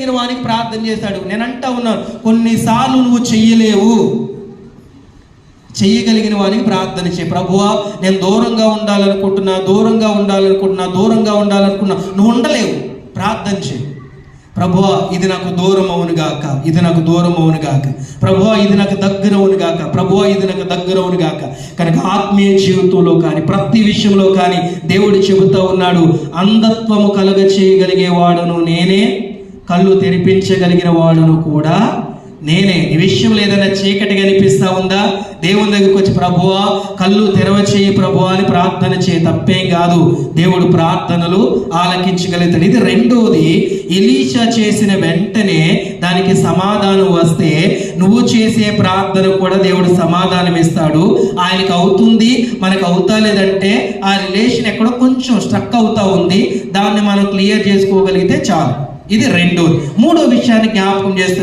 చెయ్యగలిగిన వానికి ప్రార్థన చేశాడు. నేను అంటా ఉన్నాను కొన్నిసార్లు నువ్వు చెయ్యలేవు. చెయ్యగలిగిన వానికి ప్రార్థన చేయి. ప్రభువా నేను దూరంగా ఉండాలనుకుంటున్నా దూరంగా ఉండాలనుకుంటున్నా దూరంగా ఉండాలనుకున్నా. నువ్వు ఉండలేవు. ప్రార్థన చేయి. ప్రభువా ఇది నాకు దూరం అవును గాక. ఇది నాకు దూరం అవును గాక. ప్రభువా ఇది నాకు దగ్గర అవును గాక. ప్రభువా ఇది నాకు దగ్గర అవును గాక. కనుక ఆత్మీయ జీవితంలో కానీ ప్రతి విషయంలో కానీ దేవుడు చెబుతూ ఉన్నాడు అంధత్వము కలగ చేయగలిగే వాడును నేనే. కళ్ళు తెరిపించగలిగిన వాడును కూడా నేనే. ఈ విషయంలో ఏదైనా చీకటి కనిపిస్తా ఉందా? దేవుని దగ్గరికి వచ్చి ప్రభువా కళ్ళు తెరవచేయి ప్రభువా అని ప్రార్థన చేయి తప్పేం కాదు. దేవుడు ప్రార్థనలు ఆలకించగలుగుతాడు. ఇది రెండోది ఎలీషా చేసిన వెంటనే దానికి సమాధానం వస్తే నువ్వు చేసే ప్రార్థన కూడా దేవుడు సమాధానం ఇస్తాడు. ఆయనకి అవుతుంది మనకు అవుతా లేదంటే ఆ రిలేషన్ ఎక్కడో కొంచెం స్ట్రక్ అవుతా ఉంది. దాన్ని మనం క్లియర్ చేసుకోగలిగితే చాలు. ఇది రెండోది మూడో విషయాన్ని జ్ఞాపకం చేస్తున్న